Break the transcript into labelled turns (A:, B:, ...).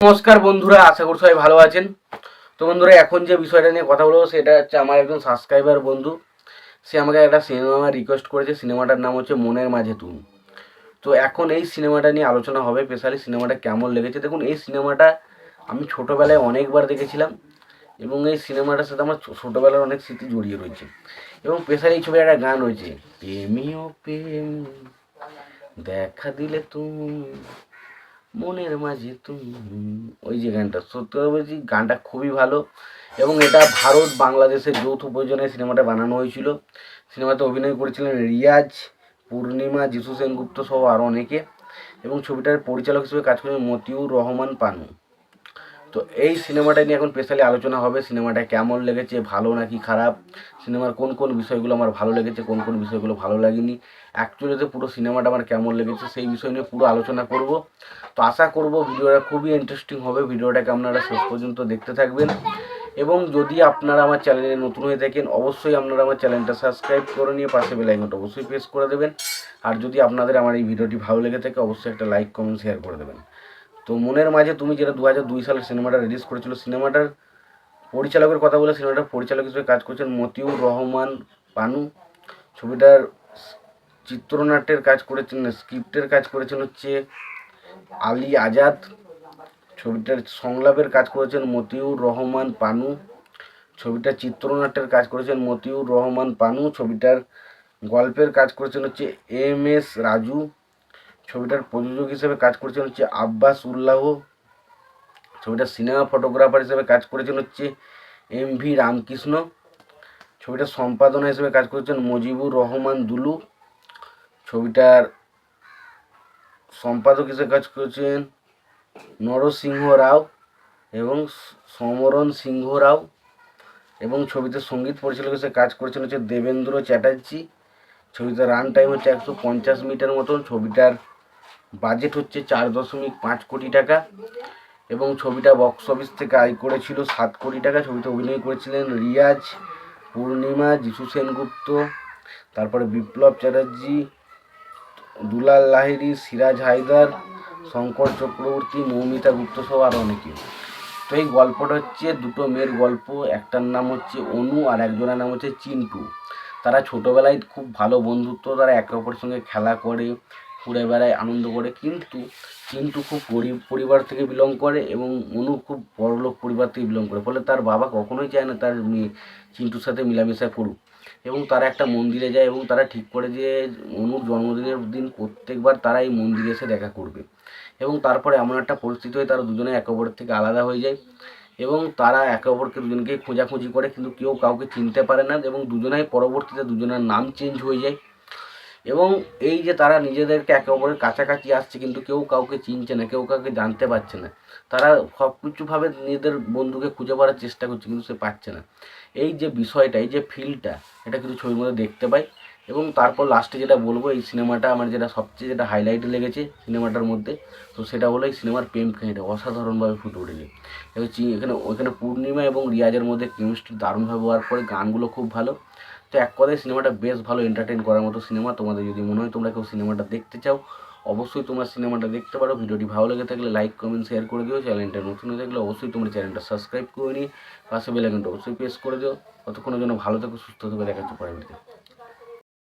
A: নমস্কার বন্ধুরা, আশা করি সবাই ভালো আছেন। তো বন্ধুরা, এখন যে বিষয়টা নিয়ে কথা বলব, সেটা হচ্ছে আমার একজন সাবস্ক্রাইবার বন্ধু। সে আমাকে একটা সিনেমা রিকোয়েস্ট করেছে সিনেমাটার নাম হচ্ছে মনের মাঝে তুমি। তো এখন এই সিনেমাটা নিয়ে আলোচনা হবে স্পেশালি সিনেমাটা কেমন লেগেছে। দেখুন, এই সিনেমাটা আমি ছোটোবেলায় অনেকবার দেখেছিলাম, এবং এই সিনেমাটার সাথে আমার ছোটোবেলার অনেক স্মৃতি জড়িয়ে রয়েছে। এবং স্পেশালি এই ছবির একটা গান রয়েছে, প্রেমিও প্রেম, দেখা দিলে তুমি। মনের মাঝে তুমি ওই যে গানটা। সত্যি কথা বলছি, গানটা খুবই ভালো এবং এটা ভারত বাংলাদেশের যৌথ প্রয়োজনে সিনেমাটা বানানো হয়েছিল। সিনেমাতে অভিনয় করেছিলেন রিয়াজ, পূর্ণিমা, যিশু সেনগুপ্ত সহ আরও অনেকে এবং ছবিটার পরিচালক হিসেবে কাজ করেছেন মতিউর রহমান পানু। তো এই সিনেমাটা নিয়ে এখন স্পেশালি আলোচনা হবে, সিনেমাটা কেমন লেগেছে, ভালো নাকি খারাপ, সিনেমার কোন কোন বিষয়গুলো আমার ভালো লেগেছে, কোন কোন বিষয়গুলো ভালো লাগেনি অ্যাকচুয়ালিতে পুরো সিনেমাটা আমার কেমন লেগেছে সেই বিষয় নিয়ে পুরো আলোচনা করব। তো আশা করব ভিডিওটা খুবই ইন্টারেস্টিং হবে। ভিডিওটাকে আপনারা শেষ পর্যন্ত দেখতে থাকবেন। এবং যদি আপনারা আমার চ্যানেলে নতুন হয়ে থাকেন, অবশ্যই আপনারা আমার চ্যানেলটা সাবস্ক্রাইব করে নিয়ে পাশে বেল আইকনটা অবশ্যই প্রেস করে দেবেন। আর যদি আপনাদের আমার এই ভিডিওটি ভালো লেগে থাকে, অবশ্যই একটা লাইক কমেন্ট শেয়ার করে দেবেন। তো মনের মাঝে তুমি যেটা দু হাজার দুই সালে সিনেমাটা রিলিজ করেছিল, সিনেমাটার পরিচালকের কথা বলে সিনেমাটার পরিচালক হিসেবে কাজ করছেন মতিউর রহমান পানু। ছবিটার চিত্রনাট্যের কাজ করেছেন স্ক্রিপ্টের কাজ করেছেন হচ্ছে আলী আজাদ ছবিটার সংলাপের কাজ করেছেন মতিউর রহমান পানু। ছবিটার চিত্রনাট্যের কাজ করেছেন মতিউর রহমান পানু। ছবিটার গল্পের কাজ করেছেন হচ্ছে এম এস রাজু। ছবিটার প্রযোজক হিসেবে কাজ করেছেন হচ্ছে আব্বাস উল্লাহ। ছবিটার সিনেমা ফটোগ্রাফার হিসেবে কাজ করেছেন হচ্ছে এম ভি রামকৃষ্ণ। ছবিটার সম্পাদনা হিসেবে কাজ করেছেন মুজিবুর রহমান দুলু। ছবিটার সম্পাদক হিসেবে কাজ করেছেন নরসিংহ রাও এবং সমরণ সিংহ রাও এবং ছবিতে সংগীত পরিচালক হিসেবে কাজ করেছেন হচ্ছে দেবেন্দ্র চ্যাটার্জি। ছবিতে রান টাইম হচ্ছে একশো পঞ্চাশ মিটার মতন। ছবিটার বাজেট হচ্ছে চার দশমিক পাঁচ কোটি টাকা এবং ছবিটা বক্স অফিস থেকে আয় করেছিল সাত কোটি টাকা। ছবিতে অভিনয় করেছিলেন রিয়াজ, পূর্ণিমা, যিশু সেনগুপ্ত, তারপরে বিপ্লব চ্যাটার্জি দুলাল লাহিড়ি, সিরাজ হায়দার, শঙ্কর চক্রবর্তী, মৌমিতা গুপ্ত সহ আরও অনেকে তো এই গল্পটা হচ্ছে দুটো মেয়ের গল্প, একটার নাম হচ্ছে অনু আর একজনের নাম হচ্ছে চিন্টু। তারা ছোটোবেলায় খুব ভালো বন্ধুত্ব, তারা একে অপরের সঙ্গে খেলা করে, ঘুরে বেড়ায়, আনন্দ করে। কিন্তু চিন্টু খুব গরিব পরিবার থেকে বিলং করে এবং অনু খুব বড়লোক পরিবার থেকে বিলং করে। ফলে তার বাবা কখনোই চায় না তার মেয়ে চিন্টুর সাথে মিলামেশা করুক এবং তারা একটা মন্দিরে যায় এবং তারা ঠিক করে যে অনুর জন্মদিনের দিন প্রত্যেকবার তারা এই মন্দিরে এসে দেখা করবে। এবং তারপরে এমন একটা পরিস্থিতি হয়, তারা দুজনে একে অপরের থেকে আলাদা হয়ে যায় এবং তারা একে অপরকে দুজনকে খোঁজাখুঁজি করে, কিন্তু কেউ কাউকে চিনতে পারে না এবং দুজনাই পরবর্তীতে দুজনের নাম চেঞ্জ হয়ে যায়। এবং এই যে তারা নিজেদেরকে একে অপরের কাছাকাছি আসছে, কিন্তু কেউ কাউকে চিনছে না, কেউ কাউকে জানতে পারছে না। তারা সব কিছুভাবে নিজেদের বন্ধুকে খুঁজে পাওয়ার চেষ্টা করছে, কিন্তু সে পাচ্ছে না। এই যে বিষয়টা, এই যে ফিলটা, এটা কিন্তু ছবির মধ্যে দেখতে পাই। এবং তারপর লাস্টে যেটা বলব, এই সিনেমাটা আমার যেটা সবচেয়ে যেটা হাইলাইট লেগেছে সিনেমাটার মধ্যে, তো সেটা হলো এই সিনেমার প্রেম কাহিনীটা, অসাধারণভাবে ফুটে উঠেছে। এখানে, ওখানে পূর্ণিমা এবং রিয়াজের মধ্যে কেমিস্ট্রি দারুণভাবে ওয়ার্ক করে গানগুলো খুব ভালো। তো এক কথায় সিনেমাটা বেশ ভালো এন্টারটেন করার মতো সিনেমা। তোমাদের যদি মনে হয় তোমরা কেউ সিনেমাটা দেখতে চাও, অবশ্যই তোমরা সিনেমাটা দেখতে পারো। ভিডিওটি ভালো লেগে থাকলে লাইক কমেন্ট শেয়ার করে দিও। চ্যানেলটা নতুন হয়ে থাকলে অবশ্যই তোমরা চ্যানেলটা সাবস্ক্রাইব করে নিয়ে পাশে বেলাইকনটা অবশ্যই প্রেস করে দিও। ততক্ষণের জন্য ভালো থাকো, সুস্থ থাকবে দেখাচ্ছে পরে পরের ভিডিওতে